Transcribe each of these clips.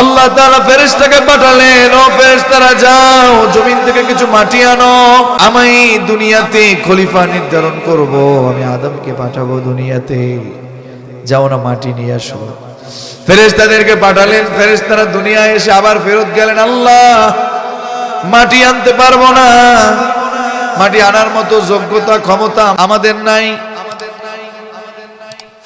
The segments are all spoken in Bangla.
আল্লাহ তাআলা ফেরেশতাকে পাঠালেন, ও ফেরেশতারা যাও, জমিন থেকে কিছু মাটি আনো, আমি দুনিয়াতে খলিফা নির্ধারণ করব, আমি আদমকে পাঠাবো দুনিয়াতে। যাও না, মাটি নিয়ে আসো। ফেরেশতাদেরকে পাঠালেন, ফেরেশতারা দুনিয়ায় এসে আবার ফেরত গেলেন, আল্লাহ, মাটি আনতে পারব না। মাটি আনার মতো যোগ্যতা, ক্ষমতা আমাদের নাই।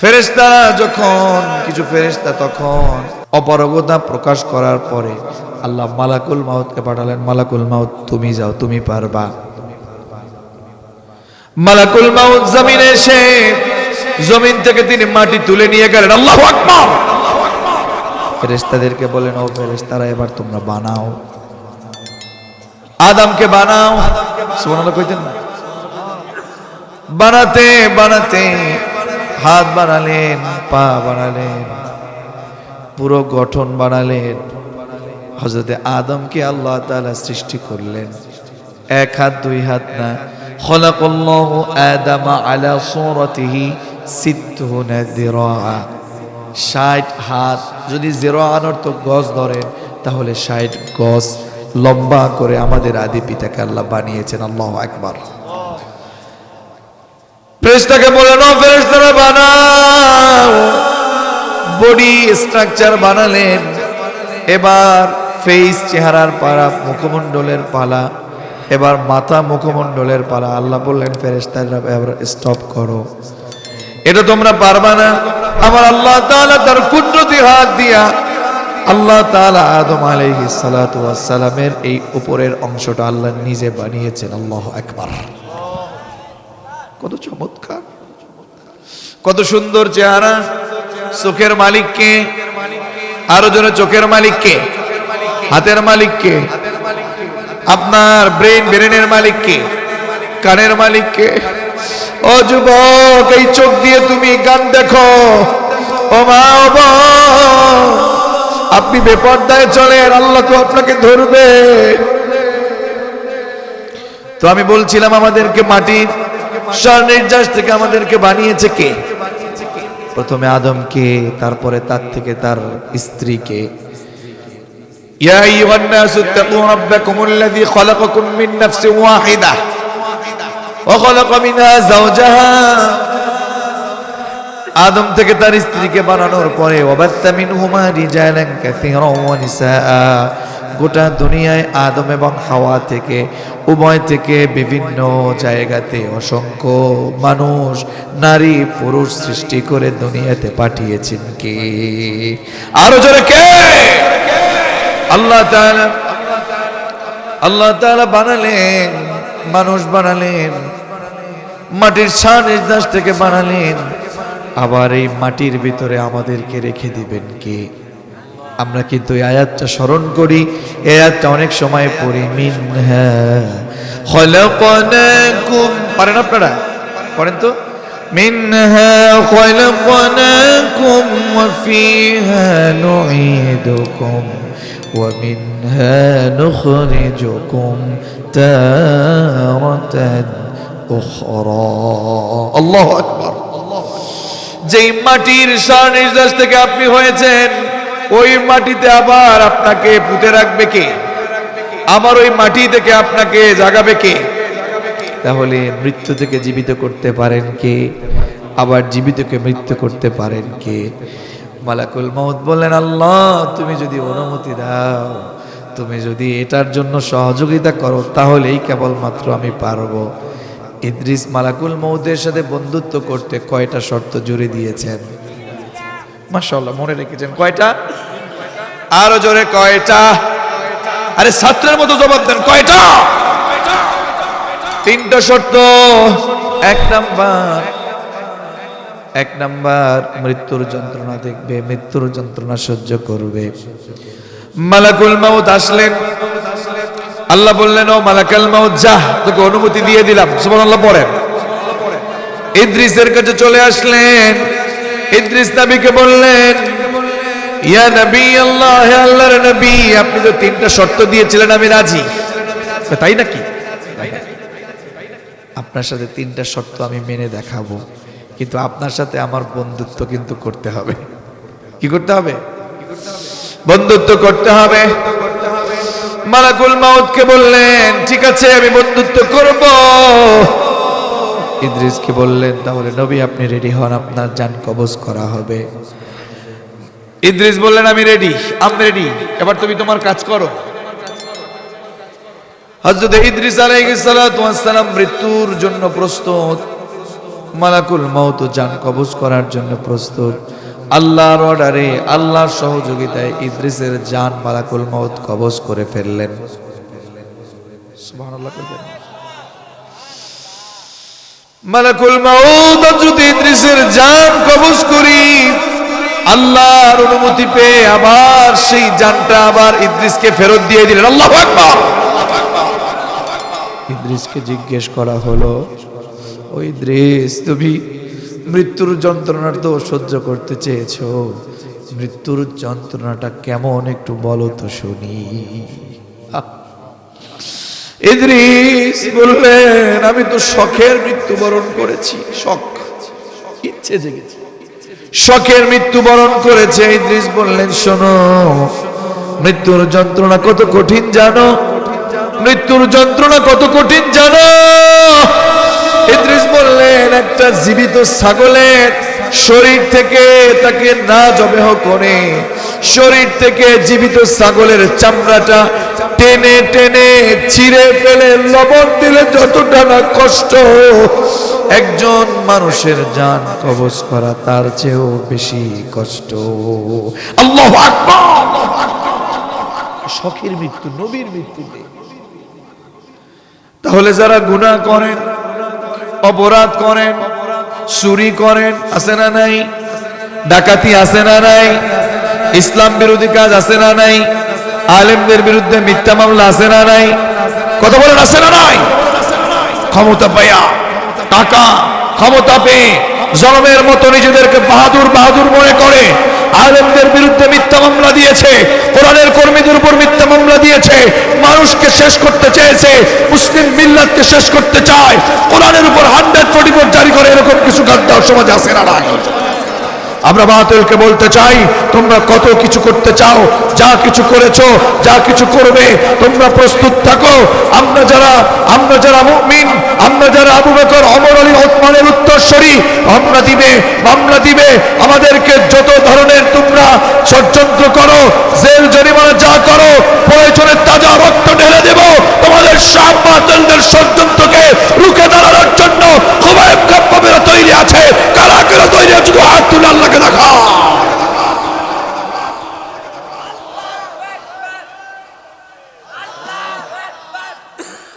ফেরেশতারা যখন, কিছু ফেরেশতা তখন অপারগতা প্রকাশ করার পরে আল্লাহ মালাকুল মাউতকে পাঠালেন, মালাকুল মাউত, তুমি যাও, তুমি পারবা। মালাকুল মাউত জমিনে এসে জমিন থেকে তিনি মাটি তুলে নিয়ে গেলেন। আল্লাহ আকবার! ফেরেশতাদেরকে বলেন, ও ফেরেশতারা, এবার তোমরা বানাও। আদমকে বানাও। সুবহানাল্লাহ কইতেন না। বানাতে বানাতে হাত বানালেন, পা বানালেন। পুরো গঠন বানালেন। হজরতে আদমকে আল্লাহ তাআলা সৃষ্টি করলেন। এক হাত, দুই হাত না। আলা হাত, যদি জিরো অর্থ গজ ধরেন, তাহলে ষাট গজ লম্বা করে আমাদের আদি পিতাকে আল্লাহ বানিয়েছেন। আল্লাহ একবার ফেরেশতাকে বললেন ও ফেরেশতারা বানাও। বডি স্ট্রাকচার বানালেন। এবার ফেস চেহারার পালা মুখমণ্ডলের পালা, এবার মাথা মুখমণ্ডলের পালা। আল্লাহ বললেন, ফেরেশতারা, এবার স্টপ করো। এটা তোমরা পারবা না। আমার আল্লাহ তাআলা তার কুদরতি হাত দিয়া আল্লাহ তাআলা আদম আলাইহিস সালাতু ওয়াস সালামের এই উপরের অংশটা আল্লাহ নিজে বানিয়েছেন। আল্লাহু আকবার। কত চমৎকার। কত সুন্দর চেহারা। চোখের মালিককে আরও জনে চোখের মালিককে হাতের মালিককে আপনার ব্রেন ব্রেনের মালিককে কানের মালিককে ও যুবক, এই চোখ দিয়ে তুমি গান দেখো। ও মা আপনি বেপর্দায় চলেন, আল্লাহ তো আপনাকে ধরবে। তো আমি বলছিলাম আমাদেরকে মাটির স্বর নির্যাস থেকে আমাদেরকে বানিয়েছে কে? প্রথমে আদমকে তারপরে তার থেকে তার স্ত্রীকে يا أيها الناس اتقوا ربكم الذي خلقكم من نفس واحدة وخلق منها زوجها আদম থেকে তার স্ত্রীকে বানানোর পরে ওয়াবাত্তা মিনহুমা রিজালান কাসীরাও ওয়া নিসাআ গোটা দুনিয়ায় আদম এবং হাওয়া থেকে, উভয় থেকে বিভিন্ন জায়গাতে অসংখ্য মানুষ, নারী, পুরুষ সৃষ্টি করে দুনিয়াতে পাঠিয়েছেন কে? আরও জোরে কে? আল্লাহ আল্লাহ বানালেন, মানুষ বানালেন, মাটির নির্দেশ থেকে বানালেন, আবার এই মাটির ভিতরে আমাদেরকে রেখে দিবেন কে? আমরা কিন্তু এই আয়াতটা স্মরণ করি। এই আয়াতটা অনেক সময় পড়ি, মিনহা খলাকনাকুম পারেন আপনারা? পড়েন তো? আকবার। যেই মাটির সার নির্দেশ থেকে আপনি হয়েছেন ওই মাটিতে আবার আপনাকে পুঁতে রাখবে কে? আমার ওই মাটি থেকে আপনাকে জাগাবে কে? তাহলে মৃত্যু থেকে জীবিত করতে পারেন কে? আবার জীবিতকে মৃত্যু করতে পারেন কে? মালাকুল মৌত বললেন, আল্লাহ, তুমি যদি অনুমতি দাও, তুমি যদি এটার জন্য সহযোগিতা করো, তাহলেই কেবলমাত্র আমি পারব। ইদ্রিস মালাকুল মৌদের সাথে বন্ধুত্ব করতে কয়টা শর্ত জুড়ে দিয়েছেন? মাশাল্লাহ মনে রেখেছেন। কয়টা? আরও জোরে কয়টা? আরে ছাত্রের মতো জবাব দেন, কয়টা? তিনটা শর্ত। এক নাম্বার এক নাম্বার, মৃত্যুর যন্ত্রণা দেখবে, মৃত্যুর যন্ত্রণা সহ্য করবে। মালাকুল মাউত আসলেন। আল্লাহ বললেন, ও মালাকাল মাউত, যা, তোকে অনুমতি দিয়ে দিলাম। সুবহানাল্লাহ, পড়েন। ইদ্রিসের কাছে চলে আসলেন। ইদ্রিস নবীকে বললেন, ইয়া নবী আল্লাহ, আল্লাহর নবী, আপনি তো তিনটা শর্ত দিয়েছিলেন, আমি রাজি। তাই নাকি? আপনার সাথে তিনটা শর্ত আমি মেনে দেখাবো, কিন্তু আপনার সাথে আমার বন্ধুত্ব কিন্তু করতে হবে। কি করতে হবে? বন্ধুত্ব করতে হবে। মালাকুল মাউদকে বললেন, ঠিক আছে, আমি বন্ধুত্ব করব। ইদ্রিসকে বললেন তাহলে নবী আপনি রেডি হন? আপনার যান কবজ করা হবে। ইদ্রিস বললেন আমি রেডি আমি রেডি এবার তুমি তোমার কাজ করো। হযরত ইদ্রিস আলাইহিস সালাতু ওয়াস সালাম মৃত্যুর জন্য প্রস্তুত। মালাকুল মাউত যান কবজ করার জন্য প্রস্তুত। আল্লাহর অর্ডারে আল্লাহর সহযোগিতায় ইদ্রিসের জান মালাকুল মাউত কবজ করে ফেললেন। সুবহানাল্লাহ। মালাকুল মাউত যদি ইদ্রিসের জান কবজ করি। আল্লাহর অনুমতি পেয়ে আবার সেই জানটা আবার ইদ্রিসকে ফেরত দিয়ে দিলেন। আল্লাহু ইদ্রিসকে জিজ্ঞেস করা হলো ওই ইদ্রিস, তুমি মৃত্যুর যন্ত্রণার তো সহ্য করতে চেয়েছো। মৃত্যুর যন্ত্রণাটা কেমন একটু বলো তো শুনি। ইদ্রিস বললেন, আমি তো শখের মৃত্যুবরণ করেছি, শখ। ইচ্ছে জেগেছে। শখের মৃত্যুবরণ করেছে, ইদ্রিস বললেন, শোনো, মৃত্যুর যন্ত্রণা কত কঠিন জানো? মৃত্যুর যন্ত্রণা কত কঠিন জানো? ইদ্রিস বললেন, একটা জীবিত ছাগলের শরীর থেকে তাকে না জবেহ করে শরীর থেকে জীবিত ছাগলের চামড়াটা টেনে টেনে ছিঁড়ে ফেলে, লবণ দিলে যতটা না কষ্ট একজন মানুষের জান কবজ করা তার চেয়েও বেশি কষ্ট। শখের মৃত্যু, নবীর মৃত্যু তাহলে যারা গুনাহ করেন, অপরাধ করেন, চুরি করেন, আছে না নাই? ডাকাতি আছে না নাই? ইসলাম বিরোধী কাজ আছে না নাই? আলেমদের বিরুদ্ধে মিথ্যা মামলা আছে না নাই? কথা বলেন, আছে না নাই? ক্ষমতা পাইয়া, টাকা, ক্ষমতা পেয়ে জনমের মতো নিজেদেরকে বাহাদুর বাহাদুর মনে করে, আলেমদের বিরুদ্ধে মিথ্যা মামলা দিয়েছে, কোরআনের কর্মীদের উপর মিথ্যা মামলা দিয়েছে, মানুষকে শেষ করতে চেয়েছে, মুসলিম মিল্লাতকে শেষ করতে চায়, কোরআনের উপর হান্ড্রেড ফোর্টি জারি করে এরকম কিছু গাদ্দার সমাজ আছে না নাই? আমরা বাতিলকে বলতে চাই, তোমরা কত কিছু করতে চাও, যা কিছু করেছ, যা কিছু করবে, তোমরা প্রস্তুত থাকো। আমরা যারা আমরা যারা মুমিন, আমরা যারা আবু বকর অমর আলী, ওসমানের উত্তরসূরি, আমরা দিবে, মামলা দিবে। আমাদেরকে যত ধরনের তোমরা ষড়যন্ত্র করো, জেল, জরিমানা যা করো প্রয়োজনে তাজা রক্ত ঢেলে দেব। তোমাদের সব বাতিলদের ষড়যন্ত্রকে রুখে দাঁড়ানোর জন্য খুবাইব খাপ্পাবেরা তৈরি আছে। কারা কারা তৈরি শুধু হাত তুলে আল্লাহকে দেখা।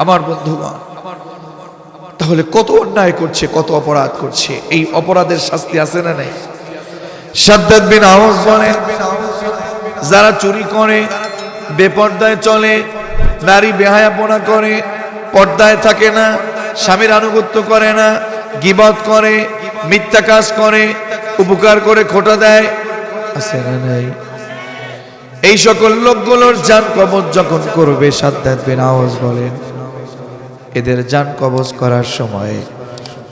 আমার বন্ধুগণ, তাহলে কত অন্যায় করছে, কত অপরাধ করছে? এই অপরাধের শাস্তি আছে না নাই? সাদ্দাত বিন আওয়াজ বলেন যারা চুরি করে, বেপর্দায় চলে, নারী বেহায়াপনা করে, পর্দায় থাকে না, স্বামীর আনুগত্য করে না গিবত করে মিথ্যা কাজ করে উপকার করে খোটা দেয়। আছে না নাই? এই সকল লোকগুলোর যান কবজ যখন করবে বিন আওয়াজ বলেন। এদের যান কবজ করার সময়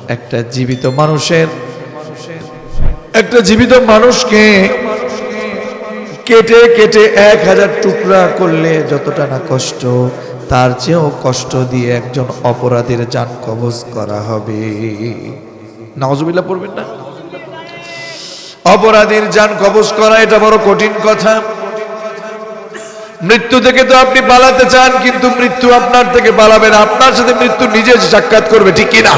একটা জীবিত মানুষের একটা জীবিত মানুষকে কেটে কেটে এক হাজার টুকরা করলে যতটা না কষ্ট তার চেয়েও কষ্ট দিয়ে একজন অপরাধীর যান কবজ করা হবে। নওয়াজবিল্লাহ পড়বেন না? অপরাধীর যান কবজ করা, এটা বড় কঠিন কথা। মৃত্যু থেকে তো আপনি পালাতে চান, কিন্তু মৃত্যু আপনার থেকে পালাবে না। আপনার সাথে মৃত্যু নিজে সাক্ষাৎ করবে, ঠিক কিনা?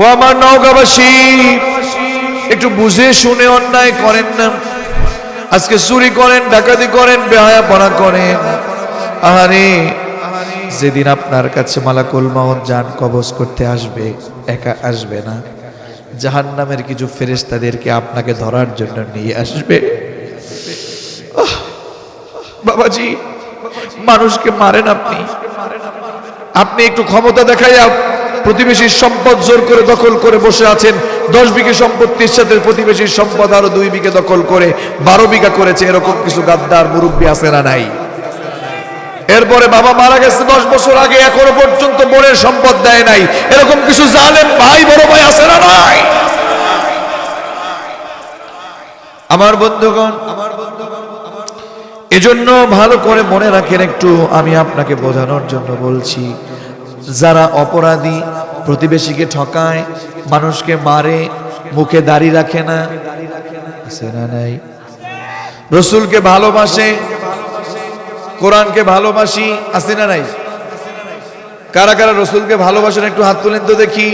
ও আমার নৌকাবাসী একটু বুঝে শুনে অন্যায় করেন না। আজকে চুরি করেন, ডাকাতি করেন বেহায়া বেহায়াপনা করেন। আহারে, যেদিন আপনার কাছে মালাকুল মাউন যান, কবজ করতে আসবে, একা আসবে না। জাহান্নামের কিছু ফেরেশতাদেরকে আপনাকে ধরার জন্য নিয়ে আসবে। বাবাজি, মানুষকে মারেন আপনি। আপনি একটু ক্ষমতা দেখাইয়া প্রতিবেশীর সম্পদ জোর করে দখল করে বসে আছেন। দশ বিঘে সম্পত্তির সাথে প্রতিবেশীর সম্পদ আরও দুই বিঘে দখল করে বারো বিঘা করেছে। এরকম কিছু গাদ্দার মুরব্বী আছে না নাই? এরপরে বাবা মারা গেছে দশ বছর আগে, এখনও পর্যন্ত বোনের সম্পদ দেয় নাই। এরকম কিছু জানেন ভাই, বড় ভাই আছে না নাই? আমার বন্ধুগণ, আমার এজন্য ভালো করে মনে রাখেন একটু, আমি আপনাকে বোঝানোর জন্য বলছি। যারা অপরাধী, প্রতিবেশীকে ঠকায়, মানুষকে মারে, মুখে দাড়ি রাখে না রসুলকে ভালোবাসে কোরআনকে ভালোবাসি, আছে না নাই? কারা কারা রসুলকে ভালোবাসেন, একটু হাত তুলেন তো দেখি।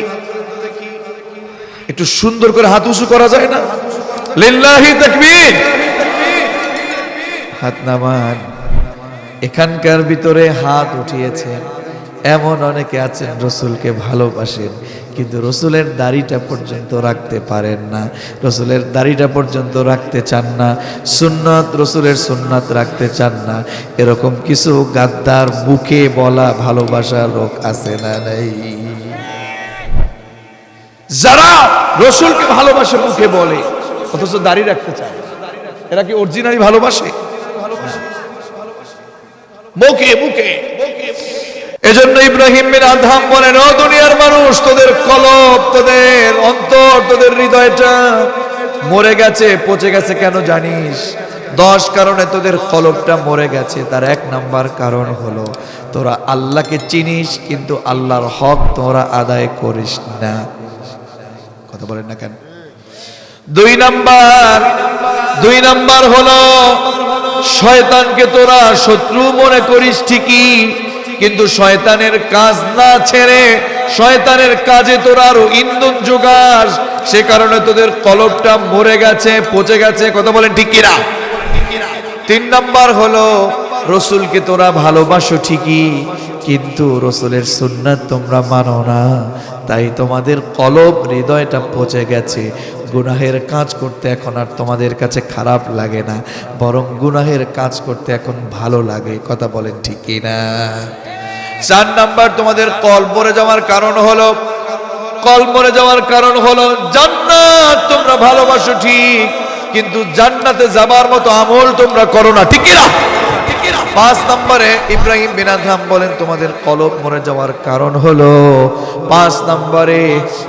একটু সুন্দর করে হাত উঁচু করা যায় না? লিল্লাহি তাকবীর। হাত নামান। এখানকার ভিতরে হাত উঠিয়েছেন এমন অনেকে আছেন রসুলকে ভালোবাসেন, কিন্তু রসুলের দাড়িটা পর্যন্ত রাখতে পারেন না। রসুলের দাড়িটা পর্যন্ত রাখতে চান না, সুন্নত রসুলের সুন্নাত রাখতে চান না। এরকম কিছু গাদ্দার মুখে বলা ভালোবাসার লোক আছে না নাই। যারা রসুলকে ভালোবাসে মুখে বলে, অথচ দাড়ি রাখতে চায়, এরা কি অরিজিনালি ভালোবাসে? মুখে মুখে। এজন্য ইব্রাহিম বিন আদহাম বলেন, ও দুনিয়ার মানুষ, তোদের কলব, তোদের অন্তর, তোদের হৃদয়টা মরে গেছে, পচে গেছে কেন জানিস? দশ কারণে তোদের কলবটা মরে গেছে, তার এক নাম্বার কারণ হলো, তোরা আল্লাহকে চিনিস, কিন্তু আল্লাহর হক তোরা আদায় করিস না। কথা বলেন না কেন? দুই নাম্বার দুই নাম্বার হলো, শয়তানকে তোরা শত্রু মনে করিস ঠিকই কিন্তু শয়তানের কাজ না ছেড়ে শয়তানের কাজে তোরা আরও ইন্ধন যোগাস। সে কারণে তোদের কলবটা মরে গেছে, পচে গেছে। কথা বলেন ঠিক কিনা? তিন নাম্বার হলো, রসুলকে তোরা ভালোবাসো ঠিকই, কিন্তু রসুলের সুন্নাত তোমরা মানো না। তাই তোমাদের কলব হৃদয়টা পচে গেছে। গুনাহের কাজ করতে এখন আর তোমাদের কাছে খারাপ লাগে না, বরং গুনাহের কাজ করতে এখন ভালো লাগে, কথা বলেন ঠিকই না? চার নাম্বার, তোমাদের কল মরে যাওয়ার কারণ হলো, কল মরে যাওয়ার কারণ হলো জান্নাত, তোমরা ভালোবাসো ঠিক, কিন্তু জান্নাতে যাবার মতো আমল তোমরা করো না, ঠিক না? পাঁচ নম্বরে ইব্রাহিম বিন আদহাম বলেন, তোমাদের কলব মরে যাওয়ার কারণ হলো পাঁচ নম্বরে,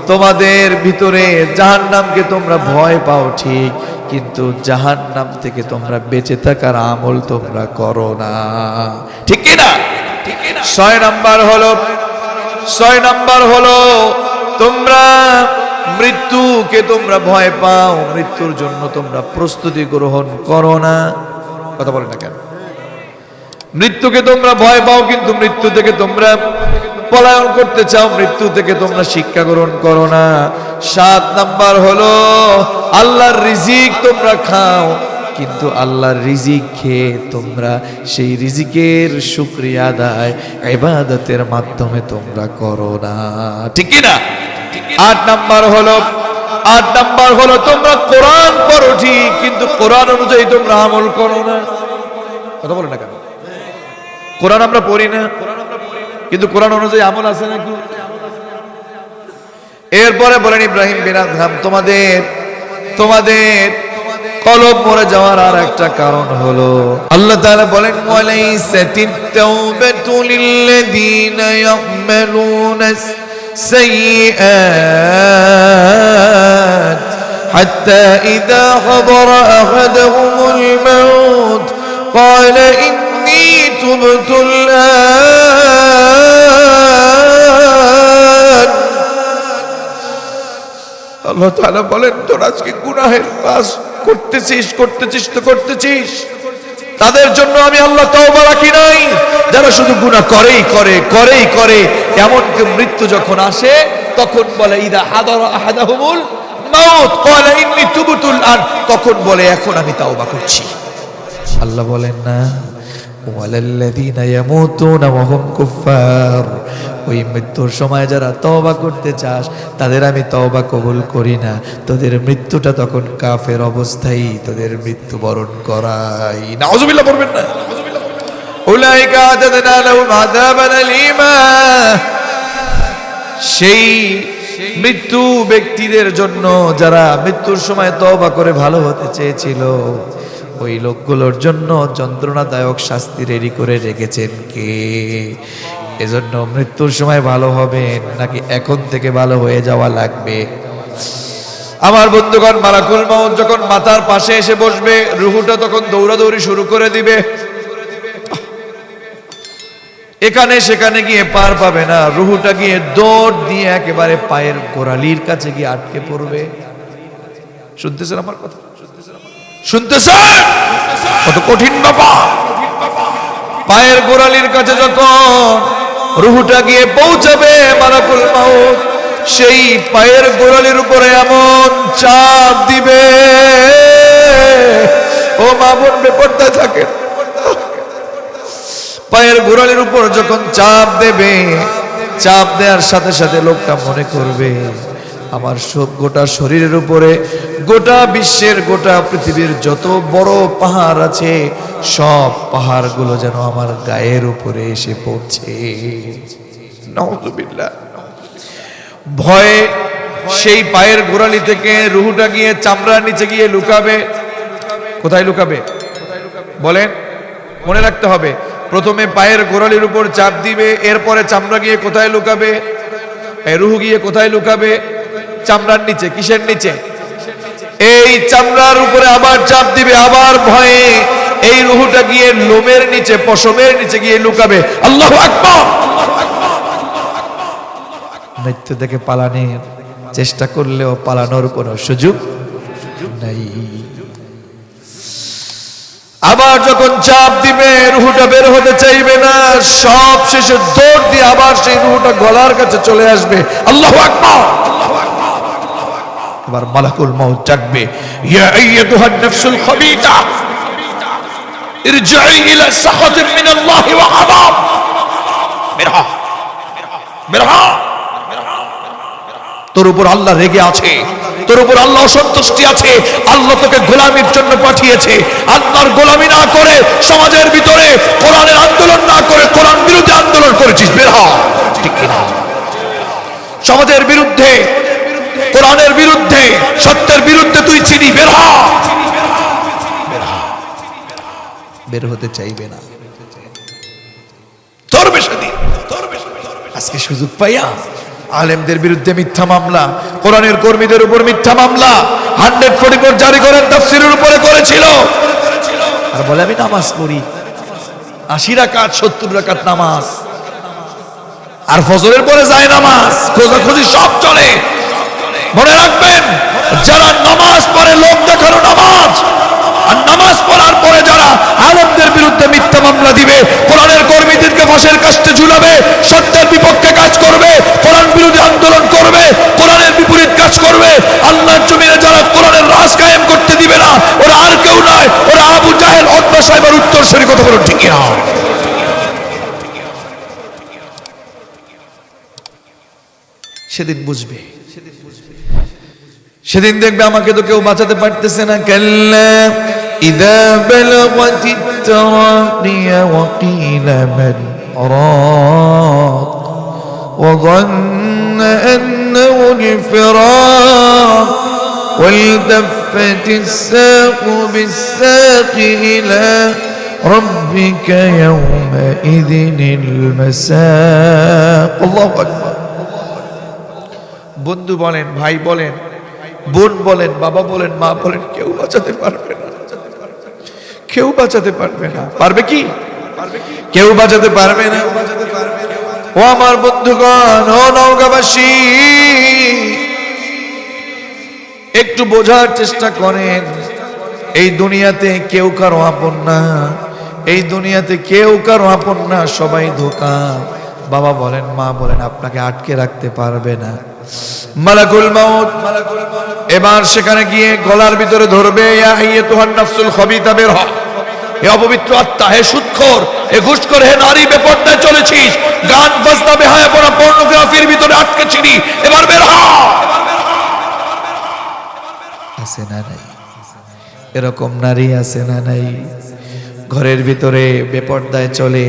তোমাদের ভিতরে জাহান্নামকে তোমরা ভয় পাও ঠিক, কিন্তু জাহান্নাম থেকে তোমরা বেঁচে থাকার আমল তোমরা করো না। ঠিক কিনা ছয় নাম্বার হলো, ছয় নাম্বার হলো, তোমরা মৃত্যুকে তোমরা ভয় পাও, মৃত্যুর জন্য তোমরা প্রস্তুতি গ্রহণ করো না। কথা বলে না কেন? মৃত্যুকে তোমরা ভয় পাও, কিন্তু মৃত্যু থেকে তোমরা পলায়ন করতে চাও। মৃত্যু থেকে তোমরা শিক্ষা গ্রহণ করো না। সাত নাম্বার হলো, আল্লাহর রিজিক তোমরা খাও, কিন্তু আল্লাহর রিজিক খেয়ে তোমরা সেই রিজিকের শুক্রিয়া আদায় ইবাদতের মাধ্যমে তোমরা করো না। ঠিক না আট নাম্বার হলো, আট নাম্বার হলো, তোমরা কোরআন পড়ো ঠিক, কিন্তু কোরআন অনুযায়ী তোমরা আমল করো না। কথা বলো না কেন? কোরআন আমরা পড়ি না। কিন্তু কোরআন অনুযায়ী আমল আছে নাকি? এরপরে বলেন, ইব্রাহিম বিন তোমাদের তোমাদের কলব মরে যাওয়ার আর একটা কারণ হলো। আল্লাহ তাহলে বলেন ওয়ালাইসাতিত তাওবাতু লিল্লাযিনা ইয়ামালুনা সাইয়্যাত হাত্তা ইযা হাদারা আহাদাহুমুল মাউত। تبت الآن আল্লাহ তাআলা বলেন তোর আজকে গুনাহের কাজ করতেছিস করতেছিস তো করতেছিস তাদের জন্য আমি আল্লাহ তওবা রাখি নাই যারা শুধু গুনাহ করেই করে করেই করে এমন কি মৃত্যু যখন আসে তখন বলে ইদা হাদার আহাদাহুমুল মাউত ক্বালা ইন্নী তুবতুল আন তখন বলে এখন আমি তওবা করছি আল্লাহ বলেন না ওই মৃত্যুর সময় যারা তওবা করতে চাস, তাদের আমি কবুল করি না। তোদের মৃত্যুটা তখন কাফের অবস্থায় তোদের মৃত্যু বরণ করাই পড়বেন না। সেই মৃত্যু ব্যক্তিদের জন্য যারা মৃত্যুর সময় তওবা করে ভালো হতে চেয়েছিল ওই লোকগুলোর জন্য যন্ত্রণাদায়ক শাস্তি রেডি করে রেখেছেন কে? এজন্য মৃত্যুর সময় ভালো হবেন নাকি এখন থেকে ভালো হয়ে যাওয়া লাগবে? আমার বন্ধুগণ, মালাকুল মাউত যখন মাথার পাশে এসে বসবে, রুহুটা তখন দৌড়াদৌড়ি শুরু করে দিবে। এখানে সেখানে গিয়ে পার পাবে না, রুহুটা গিয়ে দৌড় দিয়ে একেবারে পায়ের গোড়ালির কাছে গিয়ে আটকে পড়বে। শুনতেছেন আমার কথা? কত কঠিন পায়ের গোড়ালির কাছে যখন রুহুটা গিয়ে পৌঁছাবে মালাকুল মাউত, সেই পায়ের গোড়ালির উপরে এমন চাপ দিবে। ও মা বোন, বেপর্দায় থাকেন। পায়ের গোড়ালির উপর যখন চাপ দেবে, চাপ দেওয়ার সাথে সাথে লোকটা মনে করবে, আমার গোটা শরীরের উপরে গোটা বিশ্বের গোটা পৃথিবীর যত বড় পাহাড় আছে, সব পাহাড়গুলো যেন আমার গায়ের উপরে এসে পড়ছে। ভয়ে সেই পায়ের গোড়ালি থেকে রুহুটা গিয়ে চামড়ার নিচে গিয়ে লুকাবে। কোথায় লুকাবে? বলেন, মনে রাখতে হবে, প্রথমে পায়ের গোড়ালির উপর চাপ দিবে, এরপরে চামড়া গিয়ে কোথায় লুকাবে? রুহু গিয়ে কোথায় লুকাবে? চামড়ার নিচে, কিসের নিচে? এই চামড়ার উপরে আবার চাপ দিবে আবার ভয়ে। এই রুহুটা গিয়ে লোমের নিচে পশমের নিচে গিয়ে লুকাবে। আল্লাহ মৃত্যু থেকে পালানোর চেষ্টা করলেও পালানোর কোনো সুযোগ নাই। আবার যখন চাপ দিবে রুহুটা বের হতে চাইবে না সব শেষে দৌড় দিয়ে আবার সেই রুহুটা গলার কাছে চলে আসবে। আল্লাহ আকবার! এবার মালাকুল মাউত ডাকবে ইয়া আইয়াতুহা নাফসুল খাবিতা ইলা সাখাতিন মিন আল্লাহ ওয়া আযাব। বেরহা বেরহা তোর উপর আল্লাহ রেগে আছে, তোর উপর আল্লাহ অসন্তুষ্টি আছে, আল্লাহ তোকে গোলামির জন্য পাঠিয়েছে। আল্লাহর গোলামি না করে সমাজের ভিতরে কোরআনের আন্দোলন না করে কোরআন বিরোধী আন্দোলন করেছিস বের হ ঠিক সমাজের বিরুদ্ধে কোরআনের বিরুদ্ধে, সত্যের বিরুদ্ধে তুই চিনি, বের বের হতে চাইবে না। আজকে সুযোগ পাইয়া আলেমদের বিরুদ্ধে মিথ্যা মামলা, কোরআনের কর্মীদের উপর মিথ্যা মামলা হান্ড্রেড ফোর্টি ফোর জারি করেন, তাফসিরের উপরে করেছিল। আর বলে, আমি নামাজ পড়ি। আশি রাকাত, সত্তর রাকাত নামাজ। আর ফজরের পরে যায় নামাজ। খোঁজাখুঁজি সব চলে। মনে রাখবেন, যারা নামাজ পড়ে লোক দেখানো নামাজ, আর নামাজ পড়ার পরে যারা আলমদের বিরুদ্ধে মিথ্যা মামলা দিবে, কোরআনের কর্মীদেরকে ফাঁসের কাছে ঝুলাবে সত্যের বিপক্ষে কাজ করবে, কোরআন বিরোধী আন্দোলন করবে, কোরআনের বিপরীত কাজ করবে, আল্লাহর জমিনে যারা কোরআনের রাজ কায়েম করতে দিবে না, ওরা আর কেউ নয়, ওরা আবু জাহেল অদ্বা সাহেবের উত্তর সরি কথা বলো ঠিক না সেদিন বুঝবে সেদিন দেখবে আমাকে তো কেউ বাঁচাতে পারতেছে না কাল্লা ইদা বালাগাতি التراقي وقيل من راق وظن أنه الفراق والتفت الساق بالساق إلى ربك يومئذ المساق الله أكبر বন্ধু বলেন, ভাই বলেন, বোন বলেন, বাবা বলেন, মা বলেন, কেউ বাঁচাতে পারবে না। কেউ বাঁচাতে পারবে না। পারবে কি? কেউ বাঁচাতে পারবে না। ও আমার বন্ধুগণ, ও নৌকাবাসী একটু বোঝার চেষ্টা করেন, এই দুনিয়াতে কেউ কারও আপন না, এই দুনিয়াতে কেউ কারও আপন না, সবাই ধোকা। বাবা বলেন, মা বলেন, আপনাকে আটকে রাখতে পারবে না। মালাকুল মাউত। এবার সেখানে গিয়ে গলার ভিতরে ধরবে নাফসুল খাবিতা বের হ। হে অপবিত্র আত্মা, হে সুৎখোর, হে ঘুষখোর, হে নারী বেপর্দায় চলেছিস। গান, বাজনা, বেহায়া পড়া, পর্নোগ্রাফির ভিতরে আটকে ছিলি এবার বের হ। আছে না নাই? এরকম নারী আছে না নাই? ঘরের ভিতরে বেপর্দায় চলে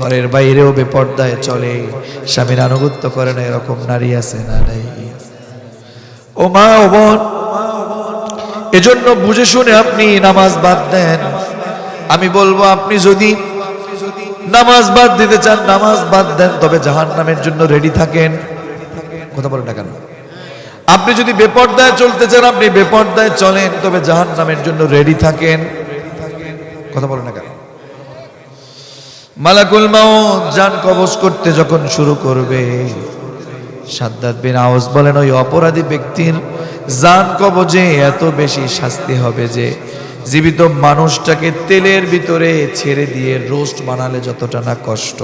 ঘরের বাইরেও বেপর্দায় চলে। স্বামীর আনুগত্য করে না, এরকম নারী আছে না নাই। ও মা, ও বোন, এজন্য বুঝে শুনে আপনি নামাজ বাদ দেন। আমি বলব, আপনি যদি নামাজ বাদ দিতে চান, নামাজ বাদ দেন, তবে জাহান নামের জন্য রেডি থাকেন। কথা বলেন না কেন? আপনি যদি বেপর্দায় চলতে চান, আপনি বেপর্দায় চলেন, তবে জাহান নামের জন্য রেডি থাকেন। কথা বলেন না কেন? মালাকুল মাউত জান কবজ করতে যখন শুরু করবে, সাদ্দাত বিন আওস বলেন, ওই অপরাধী ব্যক্তির জান কবজে এত বেশি শাস্তি হবে যে জীবিত মানুষটাকে তেলের ভিতরে ছেড়ে দিয়ে রোস্ট বানালে যতটা না কষ্ট,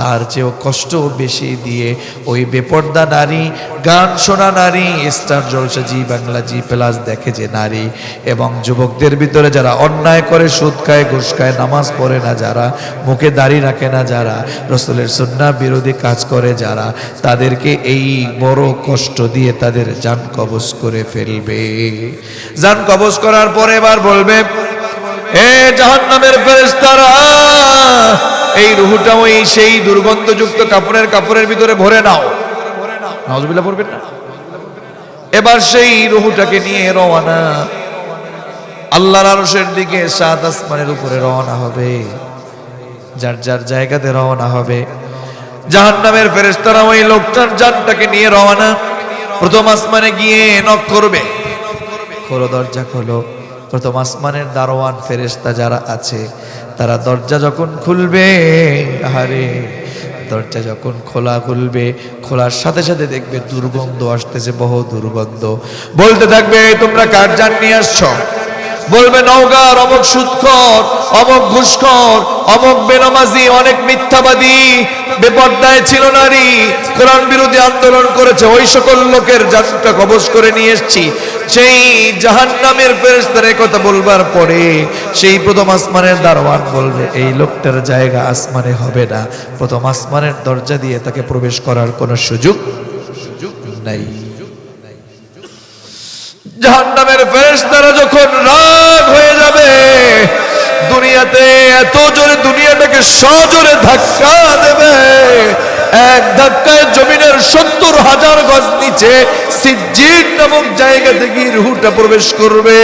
তার চেয়েও কষ্ট বেশি দিয়ে ওই বেপর্দা নারী, গান শোনা নারী, Star Jalsha Zee Bangla Zee plus দেখে যে নারী এবং যুবকদের ভিতরে যারা অন্যায় করে, সুদ খায়, ঘুষ খায়, নামাজ পড়ে না যারা, মুখে দাড়ি রাখে না যারা, রসুলের সন্না বিরোধী কাজ করে যারা, তাদেরকে এই বড় কষ্ট দিয়ে তাদের যান কবজ করে ফেলবে। যান কবজ করার পরে এবার বলবে এ জাহান্নামের ফেরেশতারা, এই রুহুটা ওই সেই দুর্গন্ধযুক্ত কাপড়ের কাপড়ের ভিতরে ভরে নাও। নজবিল্লা পড়বেন না? এবার সেই রুহুটাকে নিয়ে রওয়ানা আল্লাহর আরশের দিকে সাত আসমানের উপরে রওনা হবে। যার যার জায়গাতে রওনা হবে। জাহান্নামের ফেরেশতারা ওই লোকটার জানটাকে নিয়ে রওনা। প্রথম আসমানে গিয়ে নক করবে। খোলো, দরজা খোলো। প্রথম আসমানের দারোয়ান ফেরেস্তা যারা আছে, তারা দরজা যখন খুলবে আরে দরজা যখন খোলা খুলবে, খোলার সাথে সাথে দেখবে দুর্গন্ধ আসতেছে, বহু দুর্গন্ধ। বলতে থাকবে তোমরা কার জান নিয়ে আসছো? বলবে, নওগাঁর অমক সুৎখর, অমক ঘুষখর, অমক বেনামাজি, অনেক মিথ্যাবাদী, বেপর্দায় ছিল নারী, কোরআন বিরোধী আন্দোলন করেছে, ওই সকল লোকের জানটা কবজ করে নিয়ে এসেছি। সেই জাহান্নামের ফেরেশতার এই কথা বলবার পরে সেই প্রথম আসমানের দারোয়ান বলবে, এই লোকটার জায়গা আসমানে হবে না। প্রথম আসমানের দরজা দিয়ে তাকে প্রবেশ করার কোনো সুযোগ নাই। জাহান্নামের ফেরেশতারা যখন রাগ হয়ে যাবে। দুনিয়াতে এত জোরে দুনিয়াটাকে সজোরে ধাক্কা দেবে। এক ধাক্কায় জমিনের সত্তর হাজার গজ নিচে সিজ্জিন নামক জায়গা থেকে রুহুটা প্রবেশ করবে।